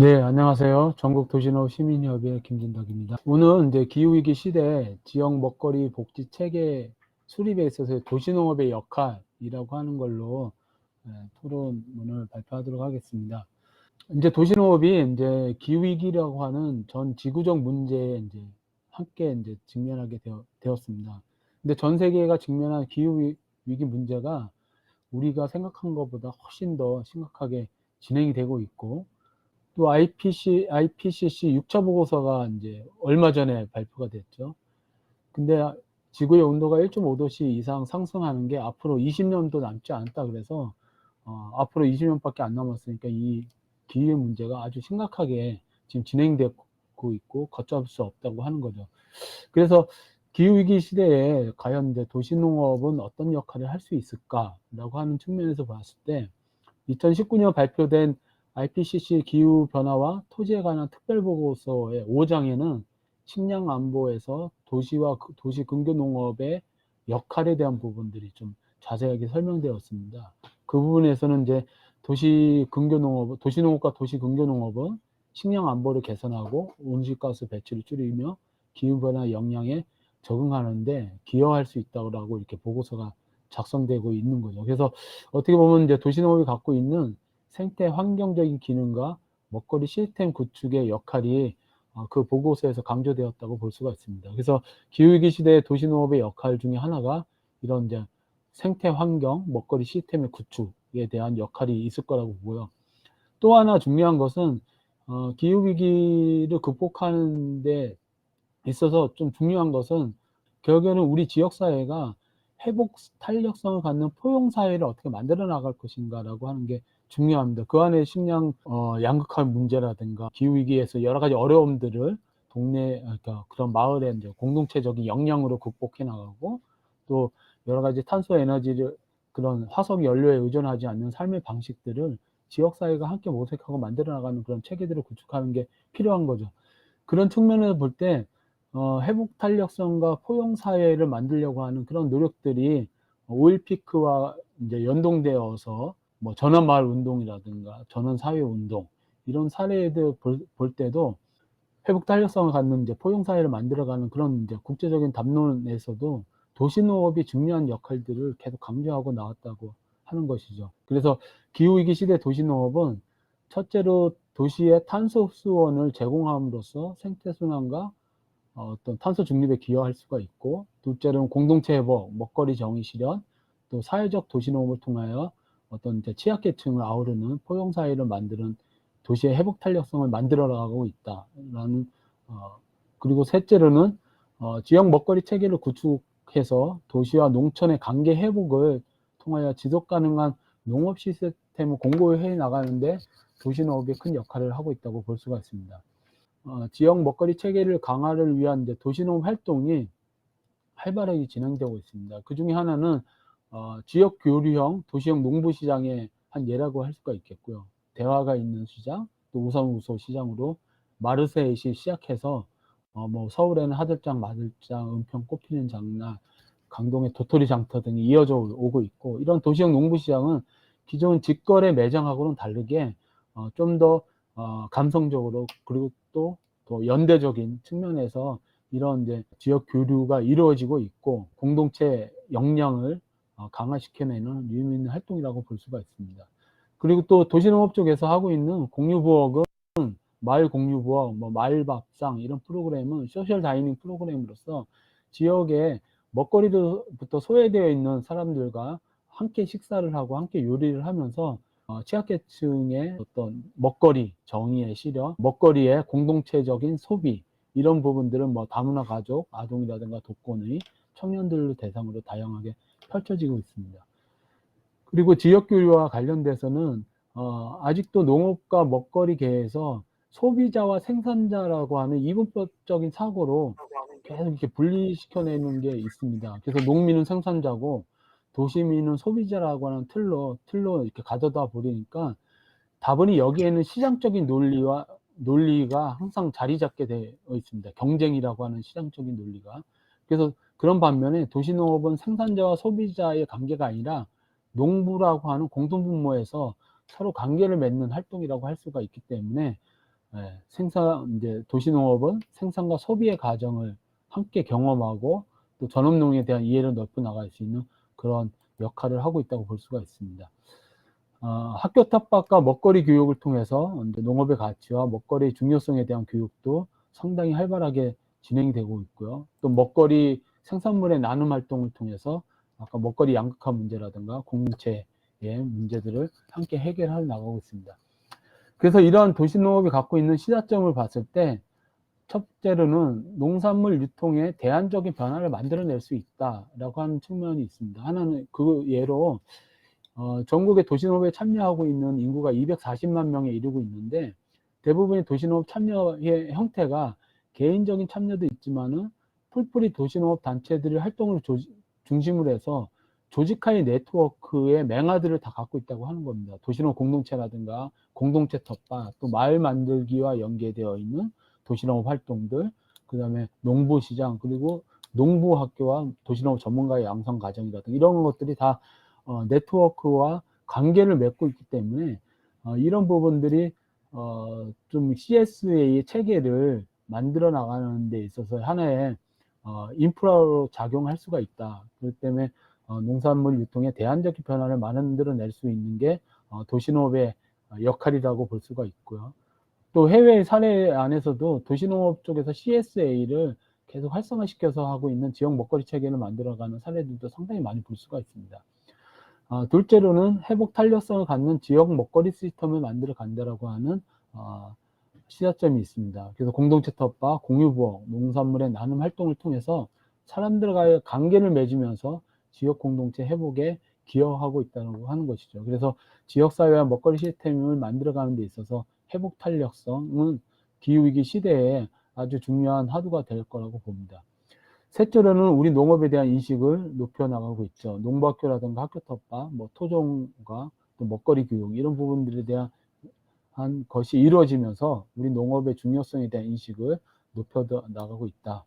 네, 안녕하세요. 전국 도시노 시민협의회 김진덕입니다. 오늘 이제 기후위기 시대 지역 먹거리 복지 체계 수립에 있어서 도시농업의 역할이라고 하는 걸로 예, 토론문을 발표하도록 하겠습니다. 이제 도시농업이 이제 기후위기라고 하는 전 지구적 문제에 이제 함께 이제 직면하게 되어, 되었습니다. 근데 전 세계가 직면한 기후위기 문제가 우리가 생각한 것보다 훨씬 더 심각하게 진행이 되고 있고, 또 IPC, IPCC 6차 보고서가 이제 얼마 전에 발표가 됐죠. 근데 지구의 온도가 1.5도씨 이상 상승하는 게 앞으로 20년도 남지 않다 그래서 어, 앞으로 20년밖에 안 남았으니까 이 기후 문제가 아주 심각하게 지금 진행되고 있고 걷잡을 수 없다고 하는 거죠. 그래서 기후위기 시대에 과연 이제 도시농업은 어떤 역할을 할 수 있을까라고 하는 측면에서 봤을 때 2019년 발표된 IPCC 기후 변화와 토지에 관한 특별 보고서의 5장에는 식량 안보에서 도시와 그- 도시 근교 농업의 역할에 대한 부분들이 좀 자세하게 설명되었습니다. 그 부분에서는 이제 도시 근교 농업, 도시 농업과 도시 근교 농업은 식량 안보를 개선하고 온실가스 배출을 줄이며 기후 변화 영향에 적응하는데 기여할 수 있다고 이렇게 보고서가 작성되고 있는 거죠. 그래서 어떻게 보면 이제 도시 농업이 갖고 있는 생태 환경적인 기능과 먹거리 시스템 구축의 역할이 어, 그 보고서에서 강조되었다고 볼 수가 있습니다. 그래서 기후위기 시대의 도시농업의 역할 중에 하나가 이런 이제 생태 환경, 먹거리 시스템의 구축에 대한 역할이 있을 거라고 보고요. 또 하나 중요한 것은 어, 기후위기를 극복하는 데 있어서 좀 중요한 것은 결국에는 우리 지역사회가 회복 탄력성을 갖는 포용사회를 어떻게 만들어 나갈 것인가 라고 하는 게 중요합니다. 그 안에 식량 어, 양극화 문제라든가 기후 위기에서 여러 가지 어려움들을 동네 그러니까 그런 마을의 이제 공동체적인 역량으로 극복해 나가고 또 여러 가지 탄소 에너지를 그런 화석 연료에 의존하지 않는 삶의 방식들을 지역 사회가 함께 모색하고 만들어 나가는 그런 체계들을 구축하는 게 필요한 거죠. 그런 측면에서 볼때 어, 회복 탄력성과 포용 사회를 만들려고 하는 그런 노력들이 오일 피크와 이제 연동되어서 뭐 전원 마을 운동이라든가 전원 사회 운동 이런 사례들 볼, 볼 때도 회복 탄력성을 갖는 이제 포용 사회를 만들어가는 그런 이제 국제적인 담론에서도 도시농업이 중요한 역할들을 계속 강조하고 나왔다고 하는 것이죠. 그래서 기후위기 시대 도시농업은 첫째로 도시의 탄소 흡수원을 제공함으로써 생태순환과 어떤 탄소 중립에 기여할 수가 있고 둘째로는 공동체 회복, 먹거리 정의 실현, 또 사회적 도시농업을 통하여 어떤 이제 취약계층을 아우르는 포용 사회를 만드는 도시의 회복 탄력성을 만들어 나가고 있다라는 어, 그리고 셋째로는 어, 지역 먹거리 체계를 구축해서 도시와 농촌의 관계 회복을 통하여 지속 가능한 농업 시스템을 공고히 해 나가는데 도시농업이 큰 역할을 하고 있다고 볼 수가 있습니다. 어, 지역 먹거리 체계를 강화를 위한 도시농업 활동이 활발하게 진행되고 있습니다. 그 중에 하나는 어, 지역 교류형 도시형 농부 시장의 한 예라고 할 수가 있겠고요. 대화가 있는 시장, 또 우선우소 시장으로 마르세이시 시작해서 어, 뭐 서울에는 하들장, 마들장, 은평 꽃피는 장날, 강동의 도토리 장터 등이 이어져 오고 있고 이런 도시형 농부 시장은 기존 직거래 매장하고는 다르게 어, 좀더 어, 감성적으로 그리고 또, 또 연대적인 측면에서 이런 이제 지역 교류가 이루어지고 있고 공동체 역량을 어, 강화시켜내는 의미 있는 활동이라고 볼 수가 있습니다. 그리고 또 도시농업 쪽에서 하고 있는 공유부엌은 마을 공유부엌, 뭐 마을 밥상 이런 프로그램은 소셜 다이닝 프로그램으로서 지역에 먹거리부터 소외되어 있는 사람들과 함께 식사를 하고 함께 요리를 하면서 어, 취약계층의 어떤 먹거리 정의의 실현, 먹거리의 공동체적인 소비 이런 부분들은 뭐 다문화 가족, 아동이라든가 독거의 청년들을 대상으로 다양하게 펼쳐지고 있습니다. 그리고 지역교류와 관련돼서는 어, 아직도 농업과 먹거리계에서 소비자와 생산자라고 하는 이분법적인 사고로 계속 이렇게 분리시켜내는 게 있습니다. 그래서 농민은 생산자고 도시민은 소비자라고 하는 틀로 틀로 이렇게 가져다 버리니까 다분히 여기에는 시장적인 논리와 논리가 항상 자리 잡게 되어 있습니다. 경쟁이라고 하는 시장적인 논리가. 그래서 그런 반면에 도시농업은 생산자와 소비자의 관계가 아니라 농부라고 하는 공동분모에서 서로 관계를 맺는 활동이라고 할 수가 있기 때문에 예, 생산 이제 도시농업은 생산과 소비의 과정을 함께 경험하고 또 전업농에 대한 이해를 넓혀 나갈 수 있는 그런 역할을 하고 있다고 볼 수가 있습니다. 어, 학교 텃밭과 먹거리 교육을 통해서 농업의 가치와 먹거리 중요성에 대한 교육도 상당히 활발하게 진행이 되고 있고요. 또 먹거리 생산물의 나눔 활동을 통해서 아까 먹거리 양극화 문제라든가 공동체의 문제들을 함께 해결해 나가고 있습니다. 그래서 이러한 도시농업이 갖고 있는 시사점을 봤을 때 첫째로는 농산물 유통에 대안적인 변화를 만들어낼 수 있다라고 하는 측면이 있습니다. 하나는 그 예로 어, 전국의 도시농업에 참여하고 있는 인구가 240만 명에 이르고 있는데 대부분의 도시농업 참여의 형태가 개인적인 참여도 있지만은 풀뿌리 도시농업 단체들의 활동을 조지, 중심으로 해서 조직화의 네트워크의 맹아들을 다 갖고 있다고 하는 겁니다. 도시농업 공동체라든가 공동체 텃밭, 또 마을 만들기와 연계되어 있는 도시농업 활동들, 그 다음에 농부시장, 그리고 농부학교와 도시농업 전문가의 양성 과정이라든가 이런 것들이 다 어, 네트워크와 관계를 맺고 있기 때문에 어, 이런 부분들이 어, 좀 CSA 체계를 만들어 나가는 데 있어서 하나의 어, 인프라로 작용할 수가 있다. 그렇기 때문에 어, 농산물 유통의 대안적인 변화를 만들어낼 수 있는 게 어, 도시농업의 역할이라고 볼 수가 있고요. 또 해외 사례 안에서도 도시농업 쪽에서 CSA를 계속 활성화시켜서 하고 있는 지역 먹거리 체계를 만들어가는 사례들도 상당히 많이 볼 수가 있습니다. 어, 둘째로는 회복 탄력성을 갖는 지역 먹거리 시스템을 만들어 간다라고 하는 어, 시사점이 있습니다. 그래서 공동체 텃밭, 공유부엌, 농산물의 나눔 활동을 통해서 사람들과의 관계를 맺으면서 지역 공동체 회복에 기여하고 있다고 하는 것이죠. 그래서 지역사회와 먹거리 시스템을 만들어가는 데 있어서 회복 탄력성은 기후위기 시대에 아주 중요한 하두가 될 거라고 봅니다. 셋째로는 우리 농업에 대한 인식을 높여나가고 있죠. 농부학교라든가 학교 텃밭, 뭐 토종과 또 먹거리 교육 이런 부분들에 대한 한 것이 이루어지면서 우리 농업의 중요성에 대한 인식을 높여 나가고 있다.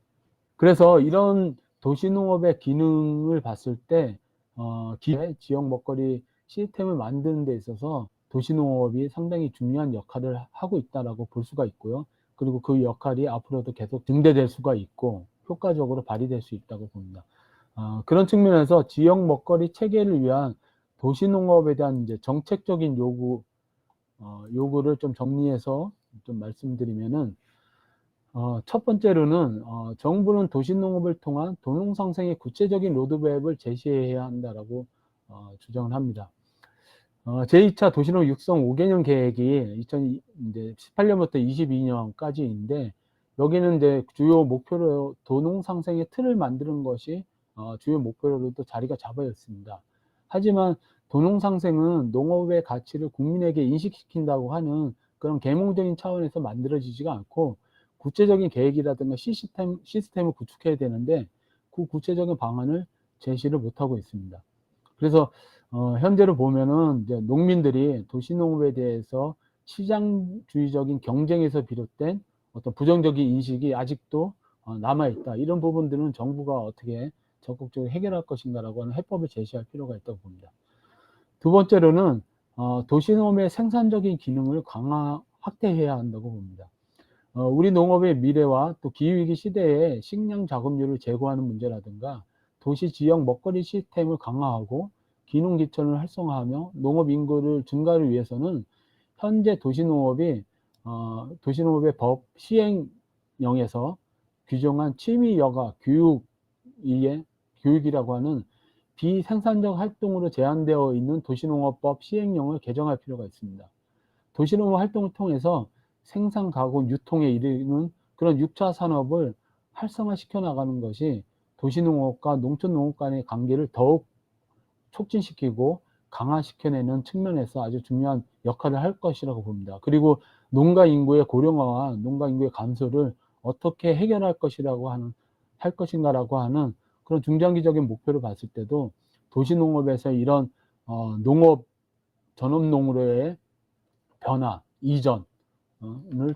그래서 이런 도시농업의 기능을 봤을 때 어, 기회 지역 먹거리 시스템을 만드는 데 있어서 도시농업이 상당히 중요한 역할을 하고 있다라고 볼 수가 있고요. 그리고 그 역할이 앞으로도 계속 증대될 수가 있고 효과적으로 발휘될 수 있다고 봅니다. 어, 그런 측면에서 지역 먹거리 체계를 위한 도시농업에 대한 이제 정책적인 요구 어, 요구를 좀 정리해서 좀 말씀드리면은 어, 첫 번째로는 어, 정부는 도시농업을 통한 도농상생의 구체적인 로드맵을 제시해야 한다라고 어, 주장을 합니다. 어, 제2차 도시농업 육성 5개년 계획이 2018년부터 22년까지인데 여기는 이제 주요 목표로 도농상생의 틀을 만드는 것이 어, 주요 목표로도 자리가 잡아 있습니다. 하지만 도농상생은 농업의 가치를 국민에게 인식시킨다고 하는 그런 계몽적인 차원에서 만들어지지가 않고 구체적인 계획이라든가 시스템, 시스템을 구축해야 되는데 그 구체적인 방안을 제시를 못하고 있습니다. 그래서 어, 현재로 보면은 이제 농민들이 도시농업에 대해서 시장주의적인 경쟁에서 비롯된 어떤 부정적인 인식이 아직도 어, 남아있다. 이런 부분들은 정부가 어떻게 적극적으로 해결할 것인가라고 하는 해법을 제시할 필요가 있다고 봅니다. 두 번째로는 어, 도시농업의 생산적인 기능을 강화, 확대해야 한다고 봅니다. 어, 우리 농업의 미래와 또 기후위기 시대에 식량 자급률을 제고하는 문제라든가 도시 지역 먹거리 시스템을 강화하고 기농기천을 활성화하며 농업 인구를 증가를 위해서는 현재 도시농업이 어, 도시농업의 법 시행령에서 규정한 취미 여가 교육의 교육이라고 하는 비생산적 활동으로 제한되어 있는 도시농업법 시행령을 개정할 필요가 있습니다. 도시농업 활동을 통해서 생산, 가공, 유통에 이르는 그런 6차 산업을 활성화시켜 나가는 것이 도시농업과 농촌농업 간의 관계를 더욱 촉진시키고 강화시켜내는 측면에서 아주 중요한 역할을 할 것이라고 봅니다. 그리고 농가 인구의 고령화와 농가 인구의 감소를 어떻게 해결할 것이라고 하는 할 것인가라고 하는 그런 중장기적인 목표를 봤을 때도 도시농업에서 이런 어, 농업 전업농으로의 변화 이전을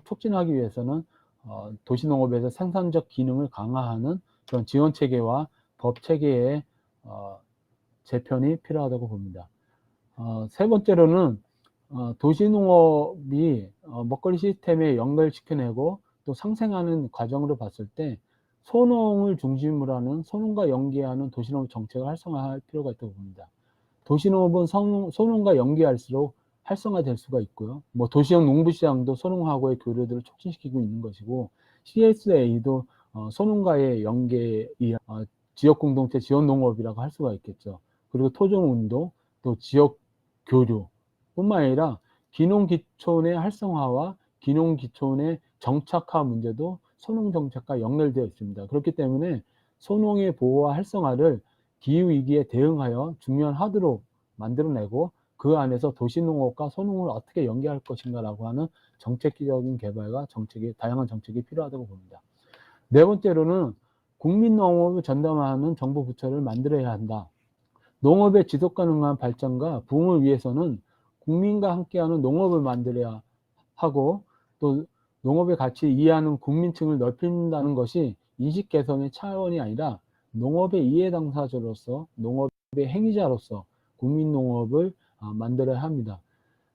촉진하기 위해서는 어, 도시농업에서 생산적 기능을 강화하는 그런 지원 체계와 법 체계의 어, 재편이 필요하다고 봅니다. 어, 세 번째로는 어, 도시농업이 어, 먹거리 시스템에 연결시켜내고 또 상생하는 과정으로 봤을 때 소농을 중심으로 하는 소농과 연계하는 도시농업 정책을 활성화할 필요가 있다고 봅니다. 도시농업은 소농, 소농과 연계할수록 활성화될 수가 있고요. 뭐 도시형 농부시장도 소농하고의 교류들을 촉진시키고 있는 것이고 CSA도 어, 소농과의 연계이 어, 지역 공동체 지원 농업이라고 할 수가 있겠죠. 그리고 토종 운동 또 지역 교류 뿐만 아니라 기농 기촌의 활성화와 기농 기촌의 정착화 문제도 소농 정책과 연결되어 있습니다. 그렇기 때문에 소농의 보호와 활성화를 기후 위기에 대응하여 중요한 하드로 만들어내고 그 안에서 도시농업과 소농을 어떻게 연계할 것인가라고 하는 정책적인 개발과 정책이 다양한 정책이 필요하다고 봅니다. 네 번째로는 국민농업을 전담하는 정부 부처를 만들어야 한다. 농업의 지속 가능한 발전과 부흥을 위해서는 국민과 함께하는 농업을 만들어야 하고 또 농업의 가치 이해하는 국민층을 넓힌다는 것이 인식 개선의 차원이 아니라 농업의 이해 당사자로서 농업의 행위자로서 국민 농업을 아, 만들어야 합니다.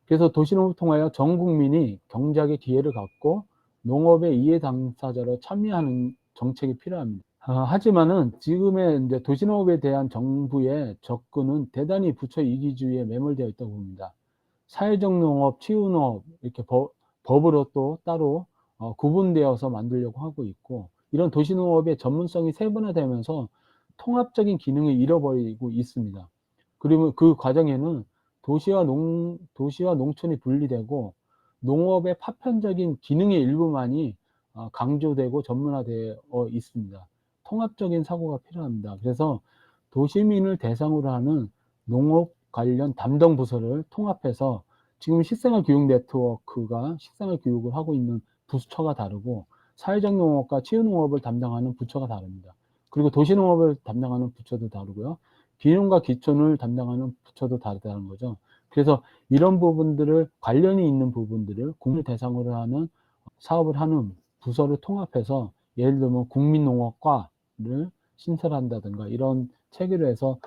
그래서 도시농업을 통하여 전 국민이 경작의 기회를 갖고 농업의 이해 당사자로 참여하는 정책이 필요합니다. 아, 하지만은 지금의 이제 도시농업에 대한 정부의 접근은 대단히 부처 이기주의에 매몰되어 있다고 봅니다. 사회적 농업, 치유농업 이렇게 법, 법으로 또 따로 어, 구분되어서 만들려고 하고 있고 이런 도시농업의 전문성이 세분화되면서 통합적인 기능을 잃어버리고 있습니다. 그리고 그 과정에는 도시와 농 도시와 농촌이 분리되고 농업의 파편적인 기능의 일부만이 어, 강조되고 전문화되어 있습니다. 통합적인 사고가 필요합니다. 그래서 도시민을 대상으로 하는 농업 관련 담당 부서를 통합해서 지금 식생활 교육 네트워크가 식생활 교육을 하고 있는 부처가 다르고 사회적 농업과 치유 농업을 담당하는 부처가 다릅니다. 그리고 도시 농업을 담당하는 부처도 다르고요. 기능과 기촌을 담당하는 부처도 다르다는 거죠. 그래서 이런 부분들을 관련이 있는 부분들을 국민 대상으로 하는 사업을 하는 부서를 통합해서 예를 들면 국민농업과를 신설한다든가 이런 체계로 해서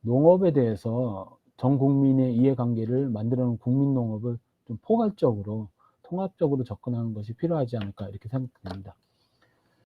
농업에 대해서 전 국민의 이해관계를 만들어놓은 국민농업을 좀 포괄적으로 통합적으로 접근하는 것이 필요하지 않을까 이렇게 생각됩니다.